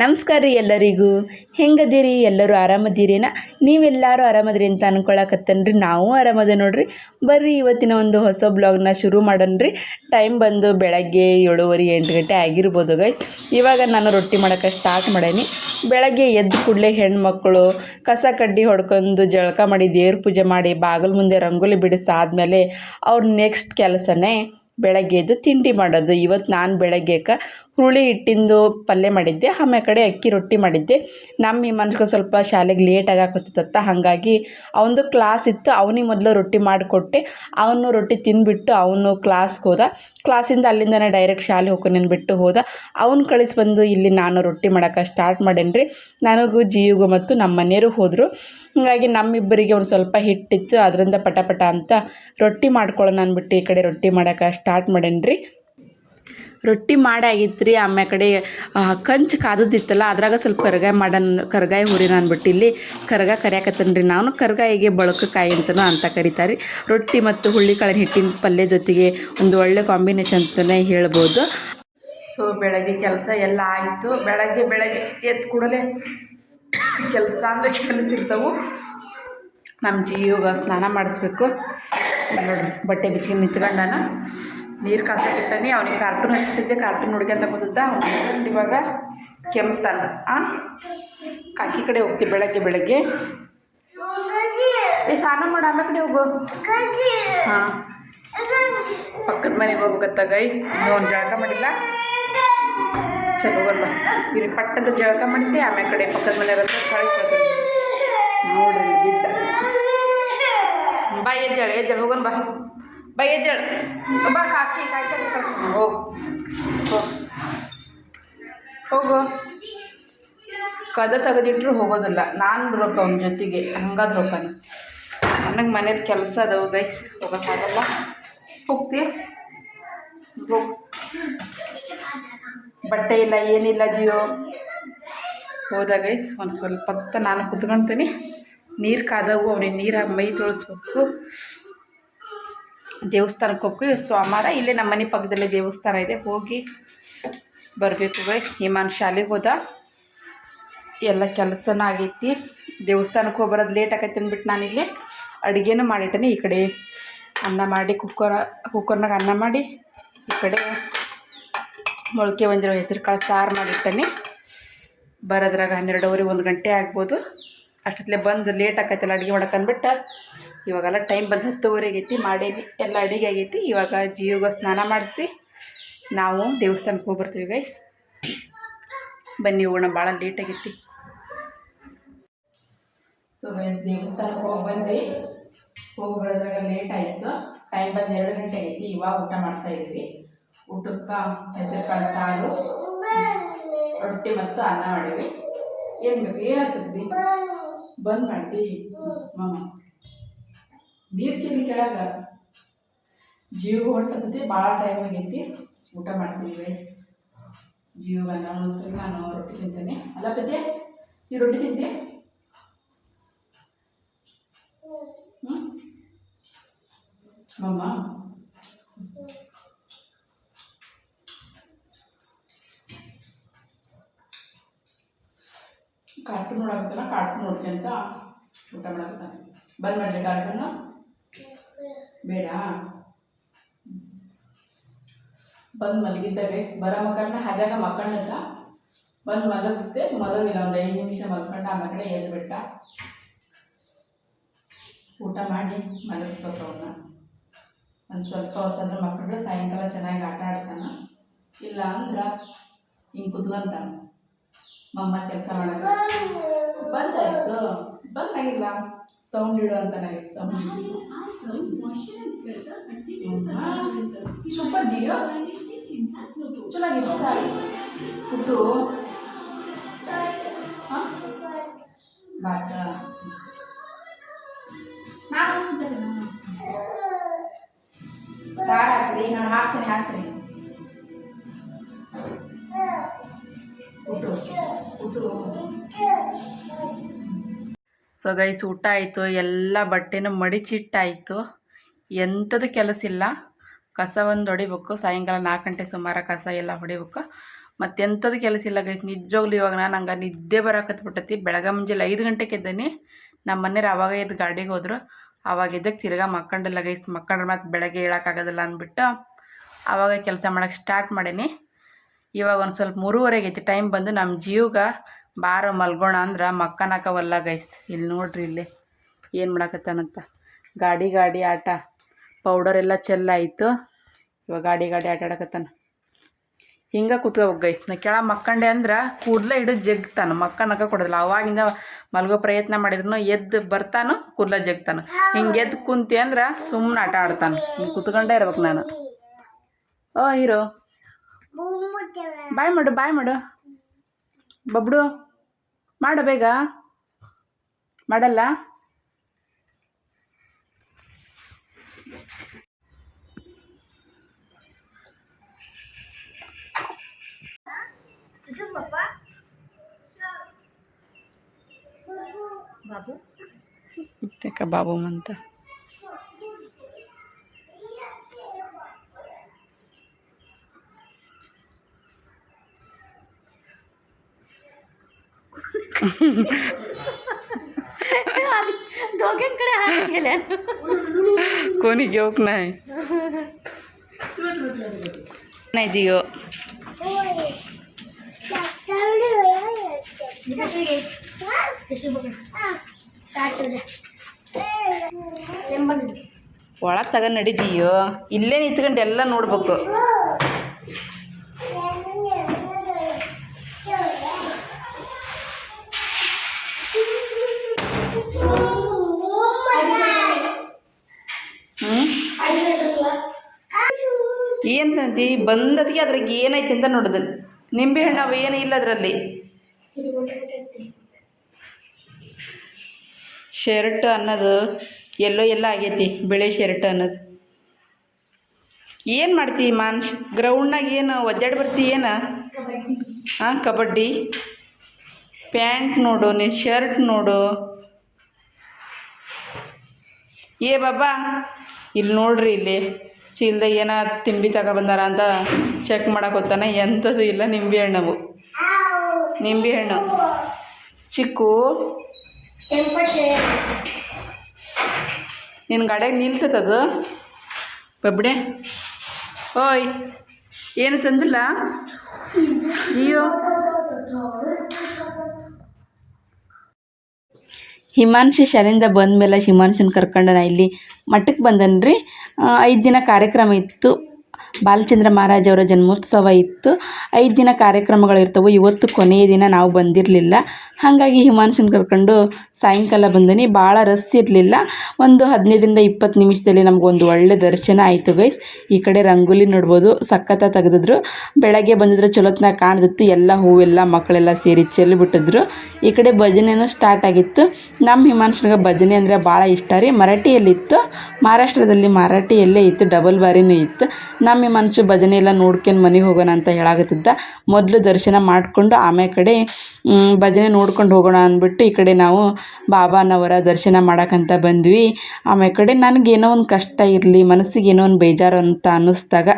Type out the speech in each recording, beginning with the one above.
ನಮಸ್ಕಾರ ರೀ ಎಲ್ಲರಿಗೂ. ಹೆಂಗದಿರಿ? ಎಲ್ಲರೂ ಆರಾಮದಿರೇನ? ನೀವೆಲ್ಲರೂ ಆರಾಮದಿರಿ ಅಂತ ಅನ್ಕೊಳಕತ್ತೇನ್ರಿ. ನಾವು ಆರಾಮದ ನೋಡ್ರಿ. ಬರ್ರಿ, ಇವತ್ತಿನ ಒಂದು ಹೊಸ ಬ್ಲಾಗ್ನ ಶುರು ಮಾಡೋಣ್ರಿ. ಟೈಮ್ ಬಂದು ಬೆಳಗ್ಗೆ ಏಳುವರೆ ಎಂಟು ಗಂಟೆ ಆಗಿರ್ಬೋದು ಗೈಸ್ ಇವಾಗ ನಾನು ರೊಟ್ಟಿ ಮಾಡೋಕೆ ಸ್ಟಾರ್ಟ್ ಮಾಡೇನಿ. ಬೆಳಗ್ಗೆ ಎದ್ದು ಕೂಡಲೇ ಹೆಣ್ಮಕ್ಳು ಕಸ ಕಡ್ಡಿ ಹೊಡ್ಕೊಂಡು ಜಳಕ ಮಾಡಿ ದೇವ್ರ ಪೂಜೆ ಮಾಡಿ ಬಾಗಿಲು ಮುಂದೆ ರಂಗೋಲಿ ಬಿಡಿಸಾದ್ಮೇಲೆ ಅವ್ರ ನೆಕ್ಸ್ಟ್ ಕೆಲಸನೇ ಬೆಳಗ್ಗೆ ಎದ್ದು ತಿಂಡಿ ಮಾಡೋದು. ಇವತ್ತು ನಾನು ಬೆಳಗ್ಗೆಕ ಹುರುಳಿ ಹಿಟ್ಟಿಂದು ಪಲ್ಯ ಮಾಡಿದ್ದೆ, ಆಮೇಲೆ ಕಡೆ ಅಕ್ಕಿ ರೊಟ್ಟಿ ಮಾಡಿದ್ದೆ. ನಮ್ಮ ಈ ಸ್ವಲ್ಪ ಶಾಲೆಗೆ ಲೇಟಾಗಿ ಹಾಕೋತಿತ್ತ ಹಾಗಾಗಿ ಅವನದು ಕ್ಲಾಸ್ ಇತ್ತು, ಅವನಿಗೆ ಮೊದಲು ರೊಟ್ಟಿ ಮಾಡಿಕೊಟ್ಟೆ. ಅವನು ರೊಟ್ಟಿ ತಿಂದುಬಿಟ್ಟು ಅವನು ಕ್ಲಾಸ್ಗೆ ಹೋದ. ಕ್ಲಾಸಿಂದ ಅಲ್ಲಿಂದನೇ ಡೈರೆಕ್ಟ್ ಶಾಲೆ ಹೋಗ್ಕೊಂಡು ಬಿಟ್ಟು ಹೋದ. ಅವ್ನು ಕಳಿಸಿ ಬಂದು ಇಲ್ಲಿ ನಾನು ರೊಟ್ಟಿ ಮಾಡೋಕೆ ಸ್ಟಾರ್ಟ್ ಮಾಡೇನ್ರಿ. ನನಗೂ ಜಿಯುಗೂ ಮತ್ತು ನಮ್ಮ ಮನೆಯವರು ಹೋದರು. ಹಾಗಾಗಿ ನಮ್ಮಿಬ್ಬರಿಗೆ ಒಂದು ಸ್ವಲ್ಪ ಹಿಟ್ಟಿತ್ತು, ಅದರಿಂದ ಪಟ ಪಟ ಅಂತ ರೊಟ್ಟಿ ಮಾಡ್ಕೊಳ್ಳೋಣ ಅಂದ್ಬಿಟ್ಟು ಈ ಕಡೆ ರೊಟ್ಟಿ ಮಾಡೋಕೆ ಸ್ಟಾರ್ಟ್ ಮಾಡೇನ್ರಿ. ರೊಟ್ಟಿ ಮಾಡಾಗಿತ್ತು ರೀ. ಆಮ್ಯಾಲ ಕಡೆ ಕಂಚು ಕಾದದಿತ್ತಲ್ಲ ಅದ್ರಾಗ ಸ್ವಲ್ಪ ಕರ್ಗಾಯಿ ಮಾಡನ್, ಕರ್ಗಾಯಿ ಹುರಿನ ಅಂದ್ಬಿಟ್ಟು ಇಲ್ಲಿ ಕರ್ಗ ಕರಿಯಾಕತ್ತೇನೆ ರೀ. ನಾನು ಕರ್ಗಾಯಿಗೆ ಬಳಕಕಾಯಿ ಅಂತಲೂ ಅಂತ ಕರಿತಾರೆ ರೊಟ್ಟಿ ಮತ್ತು ಹುಳ್ಳಿಕಾಳಿನ ಹಿಟ್ಟಿನ ಪಲ್ಯ ಜೊತೆಗೆ ಒಂದು ಒಳ್ಳೆ ಕಾಂಬಿನೇಷನ್ ಅಂತಲೇ ಹೇಳ್ಬೋದು. ಸೊ, ಬೆಳಗ್ಗೆ ಕೆಲಸ ಎಲ್ಲ ಆಯಿತು. ಬೆಳಗ್ಗೆ ಬೆಳಗ್ಗೆ ಎದ್ದು ಕೂಡಲೇ ಕೆಲಸ ಅಂದರೆ ಕೆಲಸ ನಮ್ಮ ಜಿಯೋಗ ಸ್ನಾನ ಮಾಡಿಸ್ಬೇಕು. ನೋಡಿರಿ, ಬಟ್ಟೆ ಬಿಚ್ಕೊಂಡು ನಿಂತ್ಕೊಂಡಾನ. ನೀರು ಕಾಸಕ್ಕಿಟ್ಟಾನೆ ಅವನಿಗೆ ಕಾರ್ಟೂನ್ ಹತ್ತಿದ್ದೆ ಕಾರ್ಟೂನ್ ಹುಡುಗಂತ ಕೂತಿದ್ದ. ಅವ್ನು ಇವಾಗ ಕೆಮ್ತಾನ. ಆ? ಕಾಕಿ ಕಡೆ ಹೋಗ್ತಿ ಬೆಳಗ್ಗೆ ಬೆಳಗ್ಗೆ. ಏ, ಸ್ನಾನ ಮಾಡು, ಆಮೇಲೆ ಕಡೆ ಹೋಗು. ಹಾಂ. ಪಕ್ಕದ ಮನೆಗೆ ಹೋಗ್ಬೇಕತ್ತ ಗೈಸ್. ಇನ್ನೂ ಒಂದು ಜಳಕ ಮಾಡಿಲ್ಲ. ಚಲೋ ಬಾ ಇಲ್ಲಿ ಪಟ್ಟದ ಜಳಕ ಮಾಡಿಸಿ, ಆಮೇಲೆ ಕಡೆ ಪಕ್ಕದ ಮನೆಯವರೆಲ್ಲ ಕಳಿಸ್ಬೇಕು ನೋಡ್ರಿ, ಬಿದ್ದ. ಬಾ, ಎದ್ದೇಳು ಎದ್ದೇಳು ಹೋಗೋಣ ಬಾ. ಬಾ ಎದ್ದೇಳು ಬಾ ಕಾಕಿ ಕಾಕಿ ಕಳ್ಸ್ತೀನಿ ಹೋಗು. ಹೋಗು. ಕದ ತೆಗೆದಿಟ್ರು ಹೋಗೋದಿಲ್ಲ. ನಾನು ಬರೋಕೆ ಅವನ ಜೊತೆಗೆ. ಹಂಗಾದ್ರು ಹೋಗ್ತಾನೆ. ನನಗೆ ಮನೇಲಿ ಕೆಲಸ ಅದಾವು ಗೈಸ್ ಹೋಗೋಕ್ಕಾಗಲ್ಲ. ಹೋಗ್ತೀಯ? ಹೋಗು. ಬಟ್ಟೆ ಇಲ್ಲ, ಏನಿಲ್ಲ ಜಿಯೋ. ಹೋದ ಗೈಸ್ ಒಂದು ಸ್ವಲ್ಪ ನಾನು ಕುತ್ಕೊಳ್ತೀನಿ ನೀರು ಕಾದವು, ಅವನಿಗೆ ನೀರು ಮೈ ತೊಳಸ್ಬೇಕು. ದೇವಸ್ಥಾನಕ್ಕೆ ಹೋಗ್ತೀವಿ ಸೋಮವಾರ ಇಲ್ಲೇ ನಮ್ಮ ಮನೆ ಪಕ್ಕದಲ್ಲೇ ದೇವಸ್ಥಾನ ಇದೆ. ಹೋಗಿ ಬರಬೇಕು ಹಿಮಾನ್ ಶಾಲೆಗೆ ಹೋದ. ಎಲ್ಲ ಕೆಲಸನ ಆಗೈತಿ. ದೇವಸ್ಥಾನಕ್ಕೆ ಹೋಗಿ ಬರೋದು ಲೇಟ್ ಆಗೈತೆ ಅಂದ್ಬಿಟ್ಟು ನಾನಿಲ್ಲಿ ಅಡುಗೆನೂ ಮಾಡಿಟ್ಟೇನೆ. ಈ ಕಡೆ ಅನ್ನ ಮಾಡಿ ಕುಕ್ಕರ್ ಕುಕ್ಕರ್ನಾಗ ಅನ್ನ ಮಾಡಿ, ಈ ಕಡೆ ಮೊಳಕೆ ಬಂದಿರೋ ಹೆಸರು ಕಾಳು ಸಾರು ಮಾಡಿಟ್ಟೇನೆ. ಬರೋದ್ರಾಗ ಹನ್ನೆರಡುವರೆ, ಒಂದು ಗಂಟೆ ಆಗ್ಬೋದು. ಅಷ್ಟೊತ್ತಲೇ ಬಂದು ಲೇಟ್ ಆಕೈತಲ್ಲ ಅಡುಗೆ ಮಾಡಕ್ಕೆ ಅಂದ್ಬಿಟ್ಟು ಇವಾಗೆಲ್ಲ ಟೈಮ್ ಬಂದು ಹತ್ತುವರೆಗೆ ಐತಿ, ಮಾಡೇನಿ, ಎಲ್ಲ ಅಡಿಗೆ ಆಗೈತಿ. ಇವಾಗ ಜೀವಗ ಸ್ನಾನ ಮಾಡಿಸಿ ನಾವು ದೇವಸ್ಥಾನಕ್ಕೆ ಹೋಗ್ಬರ್ತೀವಿ ಗೈಸ್ ಬನ್ನಿ ಹೋಗೋಣ ಭಾಳ ಲೇಟ್ ಆಗೈತಿ. ಸೊ ದೇವಸ್ಥಾನಕ್ಕೆ ಹೋಗಿ ಬಂದ್ವಿ. ಹೋಗಿ ಬರೋದ್ರಾಗ ಲೇಟ್ ಆಯಿತು. ಟೈಮ್ ಬಂದು ಎರಡು ಗಂಟೆ ಆಗೈತಿ. ಇವಾಗ ಊಟ ಮಾಡ್ತಾ ಇದ್ದೀವಿ ಊಟಕ್ಕೆ ಹೆಸರು ಕಾಳು, ಸಾರು, ರೊಟ್ಟಿ ಮತ್ತು ಅನ್ನ ಮಾಡಿವಿ. ಏನು ಬೇಕು? ಏನಾಗ್ತದೆ ಬಂದ್ ಮಾಡ್ತೀವಿ ಮಾಮ ನೀರು ಚೆಲ್ಲಿ ಕೆಳಗ. ಜೀವ ಹೊಟ್ಟೆ ಸತಿ ಭಾಳ ಟೈಮ್ ಆಗೈತಿ. ಊಟ ಮಾಡ್ತೀವಿ ಗೈಸ್ ಜೀವನ ಅನ್ನ ಉಣಿಸ್ತೀವಿ ನಾನು ರೊಟ್ಟಿ ತಿಂತೇನೆ. ಅಲ್ಲ ಪಜೆ ನೀ ರೊಟ್ಟಿ ತಿಂತಿ? ಮಮ್ಮ? ಕಾರ್ಟೂನ್ ನೋಡಕತ್ತಾನ? ಕಾರ್ಟೂನ್ ಅಂತ ಊಟ ಮಾಡಕತ್ತಾನೆ. ಬಂದ್ ಮಾಡಲಿ ಕಾರ್ಟೂನು ಬೇಡ. ಬಂದು ಮಲಗಿದ್ದ ಗೈಸ್ ಬರೋ ಮಕ್ಕಳನ್ನ ಹದಾಗ ಮಕ್ಕಳನ್ನೆಲ್ಲ ಬಂದು ಮಲಗಿಸ್ದೆ, ಮಲಗಿಲ್ಲ, ಒಂದು ಐದು ನಿಮಿಷ ಮಲ್ಕೊಂಡು ಆ ಮಕ್ಕಳೇ ಎದ್ದು ಬಿಟ್ಟ ಊಟ ಮಾಡಿ ಮಲಗಿಸ್ಬೇಕು ಅವನ್ನ ಒಂದು ಸ್ವಲ್ಪ ಹೊತ್ತಂದ್ರೆ ಮಕ್ಕಳು ಸಾಯಂಕಾಲ ಚೆನ್ನಾಗಿ ಆಟ ಆಡ್ತಾನೆ. ಇಲ್ಲ ಅಂದ್ರೆ ಹಿಂಗೆ ಕುತ್ಕೊಂತ. ಮಮ್ಮ ಕೆಲಸ ಮಾಡೋದು ಬಂದಾಯ್ತು ಬಂದಾಗಿಲ್ಲ ಸೌಂಡ್ ಇಡು ಅಂತ ನನಗೆ ಸೌಂಡ್ ಸೂಪರ್ ಜಿಯೋ. ಚಲೋ ಆಗಿತ್ತು ಸಾರಿ. ಫುಡ್ಡು ಹಾಂ? ಬಾತ. ನಾನು ಸಾರು ಹಾಕ್ರಿ ನಾನು ಹಾಕ್ತೇನೆ ಹಾಕ್ತೀನಿ. ಸೊ ಗೈಸ್ ಊಟ ಆಯಿತು. ಎಲ್ಲ ಬಟ್ಟೆನೂ ಮಡಿಚಿಟ್ಟಾಯಿತು. ಎಂಥದ್ದು ಕೆಲಸ ಇಲ್ಲ. ಕಸ ಒಂದು ಹೊಡಿಬೇಕು. ಸಾಯಂಕಾಲ ನಾಲ್ಕು ಗಂಟೆ ಸುಮಾರು ಕಸ ಎಲ್ಲ ಹೊಡಿಬೇಕು. ಮತ್ತೆ ಎಂಥದ್ದು ಕೆಲಸ ಇಲ್ಲ ಗೈಸ್ ನಿಜವಾಗ್ಲೂ ಇವಾಗ ನಾನು ಹಂಗೆ ನಿದ್ದೆ ಬರಾಕತ್ಬಿಟ್ಟತಿ ಬೆಳಗ್ಗೆ ಮುಂಜಾನೆ ಐದು ಗಂಟೆಗೆ ಇದ್ದೇನೆ ನಮ್ಮ ಮನೆಯವ್ರು ಅವಾಗ ಎದ್ದು ಗಾಡಿಗೆ ಹೋದ್ರು. ಅವಾಗ ಎದ್ದಕ್ಕೆ ತಿರ್ಗಾ ಮಕ್ಕಂಡಿಲ್ಲ ಗೈಸ್ ಮಕ್ಕಂಡ್ರೆ ಮತ್ತೆ ಬೆಳಗ್ಗೆ ಹೇಳೋಕ್ಕಾಗೋದಿಲ್ಲ ಅಂದ್ಬಿಟ್ಟು ಆವಾಗ ಕೆಲಸ ಮಾಡೋಕ್ಕೆ ಸ್ಟಾರ್ಟ್ ಮಾಡೀನಿ. ಇವಾಗ ಒಂದು ಸ್ವಲ್ಪ ಮೂರುವರೆಗೆ ಐತಿ. ಟೈಮ್ ಬಂದು ನಮ್ಮ ಜೀವ್ಗೆ ಬಾರೋ ಮಲ್ಗೋಣ ಅಂದ್ರೆ ಮಕ್ಕನಕವಲ್ಲ ಗೈಸ್ ಇಲ್ಲಿ ನೋಡ್ರಿ ಇಲ್ಲಿ. ಏನು ಮಾಡಕತ್ತಾನಂತ ಗಾಡಿ ಗಾಡಿ ಆಟ. ಪೌಡರ್ ಎಲ್ಲ ಚೆಲ್ಲಾಯಿತು ಇವಾಗ ಗಾಡಿ ಗಾಡಿ ಆಟ ಆಡಕತ್ತಾನ. ಹಿಂಗೆ ಕೂತ್ಕೋಬೇಕು ಗೈಸ್ ನಾ ಕೆಳ ಮಕ್ಕಂಡೆ ಅಂದ್ರೆ ಕೂದಲೇ ಹಿಡಿದು ಜಗ್ತಾನ. ಮಕ್ಕನಕ ಕೊಡೋದಿಲ್ಲ. ಅವಾಗಿಂದ ಮಲ್ಗೋ ಪ್ರಯತ್ನ ಮಾಡಿದ್ರು ಎದ್ದು ಬರ್ತಾನು ಕೂದಲ ಜಗ್ತಾನ. ಹಿಂಗೆ ಎದ್ದು ಕುಂತಿ ಅಂದ್ರೆ ಸುಮ್ಮನೆ ಆಟ ಆಡ್ತಾನೆ. ಹಿಂಗೆ ಕೂತ್ಕೊಂಡೇ ಇರ್ಬೇಕು ನಾನು. ಓ ಹೀರೋ. ಬಾಯ್ ಮಾಡು ಬಾಯ್ ಮಾಡು. ಬಬ್ಡು. ಮಾಡು ಬೇಗ. ಮಾಡಲ್ಲ? ಬಾಬು. ಅಂತ दोघांकडे हात गेल्या कोणी घेऊक नाही नाही जिओ ಒಳಗೆ ತಗೊಂಡು ನಡಿ ಜಿಯೋ ಇಲ್ಲೇ ನಿಂತ್ಕೊಂಡು ಎಲ್ಲ ನೋಡ್ಬೇಕು ಏನು ತಂತಿ ಬಂದದಿಗೆ ಅದ್ರಾಗ ಏನೈತೆ ಅಂತ ನೋಡೋದು. ನಿಂಬೆ ಹಣ್ಣು ಅವು ಏನೂ ಇಲ್ಲ ಅದರಲ್ಲಿ. ಶರ್ಟ್ ಅನ್ನೋದು ಎಲ್ಲೋ ಎಲ್ಲ ಆಗೈತಿ, ಬಿಳಿ ಶರ್ಟ್ ಅನ್ನೋದು. ಏನು ಮಾಡ್ತಿ ಮಾನ್ಶ್? ಗ್ರೌಂಡ್ನಾಗ ಏನು ಒದ್ದಾಡಿ ಬರ್ತಿ ಏನು? ಹಾಂ ಕಬಡ್ಡಿ. ಪ್ಯಾಂಟ್ ನೋಡು, ನೀ ಶರ್ಟ್ ನೋಡು. ಏ ಬಾಬಾ ಇಲ್ಲಿ ನೋಡ್ರಿ ಇಲ್ಲಿ. ಚೀಲ್ದಾಗ ಏನೋ ತಿಂಡಿ ತಗೊಬಂದಾರ ಅಂತ ಚೆಕ್ ಹೋಗ್ತಾನೆ. ಎಂಥದ್ದು ಇಲ್ಲ, ನಿಂಬೆ ಹಣ್ಣವು ನಿಂಬೆ ಹಣ್ಣು. ಚಿಕ್ಕು. ನಿನ್ನ ಗಾಡಿಯಾಗ ನಿಲ್ತದದು ಬಬ್ಡೆ ಓಯ್, ಏನು ತಂದಿಲ್ಲ? ಅಯ್ಯೋ. ಹಿಮಾಂಶಿ ಶಾಲೆಯಿಂದ ಬಂದಮೇಲೆ ಹಿಮಾಂಶನ ಕರ್ಕೊಂಡು ನಾ ಇಲ್ಲಿ ಮಠಕ್ಕೆ ಬಂದನ್ರಿ. ಐದು ದಿನ ಕಾರ್ಯಕ್ರಮ ಇತ್ತು. ಬಾಲಚಂದ್ರ ಮಹಾರಾಜವರ ಜನ್ಮೋತ್ಸವ ಇತ್ತು. ಐದು ದಿನ ಕಾರ್ಯಕ್ರಮಗಳಿರ್ತವೆ ಇವತ್ತು ಕೊನೆಯ ದಿನ ನಾವು ಬಂದಿರಲಿಲ್ಲ. ಹಾಗಾಗಿ ಹಿಮಾಂಶನ ಕರ್ಕೊಂಡು ಸಾಯಂಕಾಲ ಬಂದಿನಿ. ಭಾಳ ರಸ್ ಇರಲಿಲ್ಲ. ಒಂದು ಹದಿನೈದರಿಂದ ಇಪ್ಪತ್ತು ನಿಮಿಷದಲ್ಲಿ ನಮಗೊಂದು ಒಳ್ಳೆ ದರ್ಶನ ಆಯಿತು ಗೈಸ್. ಈ ಕಡೆ ರಂಗೋಲಿ ನೋಡ್ಬೋದು. ಸಖತ್ತ ತೆಗೆದಿದ್ರು. ಬೆಳಗ್ಗೆ ಬಂದಿದ್ರೆ ಚಲೋತ್ನಾಗ ಕಾಣ್ದಿತ್ತು ಎಲ್ಲ ಹೂವೆಲ್ಲ, ಮಕ್ಕಳೆಲ್ಲ ಸೇರಿ ಚೆಲ್ಲಿಬಿಟ್ಟಿದ್ರು ಈ ಕಡೆ ಭಜನೆನೂ ಸ್ಟಾರ್ಟ್ ಆಗಿತ್ತು. ನಮ್ಮ ಹಿಮಾಂಶನಿಗೆ ಭಜನೆ ಅಂದರೆ ಭಾಳ ಇಷ್ಟ ರೀ. ಮರಾಠಿಯಲ್ಲಿತ್ತು. ಮಹಾರಾಷ್ಟ್ರದಲ್ಲಿ ಮರಾಠಿಯಲ್ಲೇ ಇತ್ತು. ಡಬಲ್ ಬಾರಿನೂ ಇತ್ತು. ನಮ್ಮ ಹಿಮಾಂಶು ಭಜನೆ ಎಲ್ಲ ನೋಡ್ಕೊಂಡು ಮನೆಗೆ ಹೋಗೋಣ ಅಂತ ಹೇಳಾಕತ್ತಿದ್ದ. ಮೊದಲು ದರ್ಶನ ಮಾಡಿಕೊಂಡು ಆಮೇಲೆ ಕಡೆ ಭಜನೆ ನೋಡ್ಕೊಂಡು ಹೋಗೋಣ ಅಂದ್ಬಿಟ್ಟು ಈ ಕಡೆ ನಾವು ಬಾಬಾನವರ ದರ್ಶನ ಮಾಡೋಕ್ಕಂತ ಬಂದ್ವಿ. ಆಮೇಲೆ ಕಡೆ ನನಗೇನೋ ಒಂದು ಕಷ್ಟ ಇರಲಿ, ಮನಸ್ಸಿಗೆ ಏನೋ ಒಂದು ಬೇಜಾರು ಅಂತ ಅನ್ನಿಸ್ದಾಗ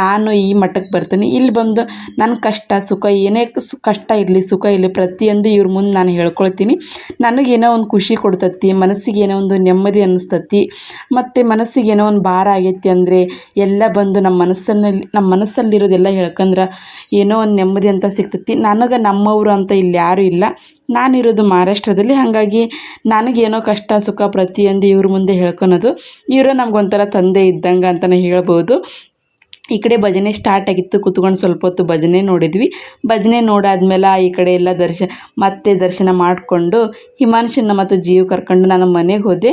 ನಾನು ಈ ಮಟ್ಟಕ್ಕೆ ಬರ್ತೀನಿ. ಇಲ್ಲಿ ಬಂದು ನನ್ನ ಕಷ್ಟ, ಸುಖ, ಏನೇ ಕಷ್ಟ ಇರಲಿ, ಸುಖ ಇರಲಿ, ಪ್ರತಿಯೊಂದು ಇವ್ರ ಮುಂದೆ ನಾನು ಹೇಳ್ಕೊಳ್ತೀನಿ. ನನಗೇನೋ ಒಂದು ಖುಷಿ ಕೊಡ್ತತಿ, ಮನಸ್ಸಿಗೆ ಏನೋ ಒಂದು ನೆಮ್ಮದಿ ಅನ್ನಿಸ್ತತಿ. ಮತ್ತು ಮನಸ್ಸಿಗೆ ಏನೋ ಒಂದು ಭಾರ ಆಗೈತಿ ಅಂದರೆ ಎಲ್ಲ ಬಂದು ನಮ್ಮ ಮನಸ್ಸನ್ನಲ್ಲಿ, ನಮ್ಮ ಮನಸ್ಸಲ್ಲಿರೋದೆಲ್ಲ ಹೇಳ್ಕಂದ್ರೆ ಏನೋ ಒಂದು ನೆಮ್ಮದಿ ಅಂತ ಸಿಗ್ತೈತಿ. ನನಗೆ ನಮ್ಮವರು ಅಂತ ಇಲ್ಲಿ ಯಾರೂ ಇಲ್ಲ. ನಾನಿರೋದು ಮಹಾರಾಷ್ಟ್ರದಲ್ಲಿ. ಹಾಗಾಗಿ ನನಗೇನೋ ಕಷ್ಟ, ಸುಖ ಪ್ರತಿಯೊಂದು ಇವ್ರ ಮುಂದೆ ಹೇಳ್ಕೊಳೋದು. ಇವರು ನಮಗೊಂಥರ ತಂದೆ ಇದ್ದಂಗೆ ಅಂತಲೇ ಹೇಳ್ಬೋದು. ಈ ಕಡೆ ಭಜನೆ ಸ್ಟಾರ್ಟ್ ಆಗಿತ್ತು. ಕುತ್ಕೊಂಡು ಸ್ವಲ್ಪ ಹೊತ್ತು ಭಜನೆ ನೋಡಿದ್ವಿ. ಭಜನೆ ನೋಡಾದ್ಮೇಲೆ ಈ ಕಡೆ ಎಲ್ಲ ದರ್ಶನ ಮತ್ತೆ ದರ್ಶನ ಮಾಡಿಕೊಂಡು ಹಿಮಾಂಶನ ಮತ್ತು ಜೀವ ಕರ್ಕೊಂಡು ನಾನು ಮನೆಗೆ ಹೋದೆ.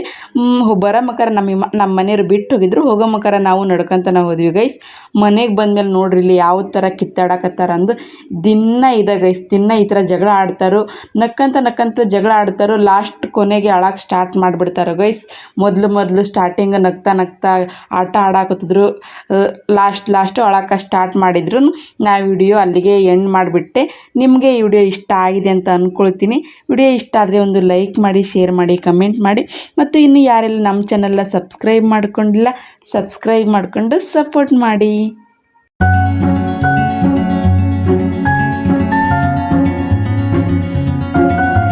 ಬರೋ ಮಕರ ನಮ್ಮ ಹಿಮ, ನಮ್ಮ ಮನೆಯವ್ರು ಬಿಟ್ಟು ಹೋಗಿದ್ರು. ಹೋಗೋ ಮಕರ ನಾವು ನಡ್ಕೊಂತನ ಹೋದ್ವಿ ಗೈಸ್ ಮನೆಗೆ ಬಂದಮೇಲೆ ನೋಡ್ರಿ ಇಲ್ಲಿ ಯಾವ ಥರ ಕಿತ್ತಾಡಕತ್ತಾರ ಅಂದು. ದಿನ ಇದೆ ಗೈಸ್ ದಿನ ಈ ಥರ ಜಗಳ ಆಡ್ತಾರೋ. ನಕ್ಕಂತ ನಕ್ಕಂತ ಜಗಳ ಆಡ್ತಾರೋ. ಲಾಸ್ಟ್ ಕೊನೆಗೆ ಅಳಕ್ಕೆ ಸ್ಟಾರ್ಟ್ ಮಾಡಿಬಿಡ್ತಾರೋ ಗೈಸ್ ಮೊದಲು ಮೊದಲು ಸ್ಟಾರ್ಟಿಂಗ್ ನಗ್ತಾ ನಗ್ತಾ ಆಟ ಆಡಾಕತ್ತಿದ್ರು. ಲಾಸ್ಟ್ ಲಾಸ್ಟ್ ಲಾಸ್ಟು ಸ್ಟಾರ್ಟ್ ಮಾಡಿದ್ರು, ನಾ ವಿಡಿಯೋ ಅಲ್ಲಿಗೆ ಎಂಡ್ ಮಾಡಿಬಿಟ್ಟೆ. ನಿಮಗೆ ಈ ವಿಡಿಯೋ ಇಷ್ಟ ಆಗಿದೆ ಅಂತ ಅಂದ್ಕೊಳ್ತೀನಿ ವಿಡಿಯೋ ಇಷ್ಟ ಆದರೆ ಒಂದು ಲೈಕ್ ಮಾಡಿ ಶೇರ್ ಮಾಡಿ ಕಮೆಂಟ್ ಮಾಡಿ. ಮತ್ತು ಇನ್ನು ಯಾರೆಲ್ಲ ನಮ್ಮ ಚಾನಲ್ನ ಸಬ್ಸ್ಕ್ರೈಬ್ ಮಾಡ್ಕೊಂಡಿಲ್ಲ ಸಬ್ಸ್ಕ್ರೈಬ್ ಮಾಡಿಕೊಂಡು ಸಪೋರ್ಟ್ ಮಾಡಿ.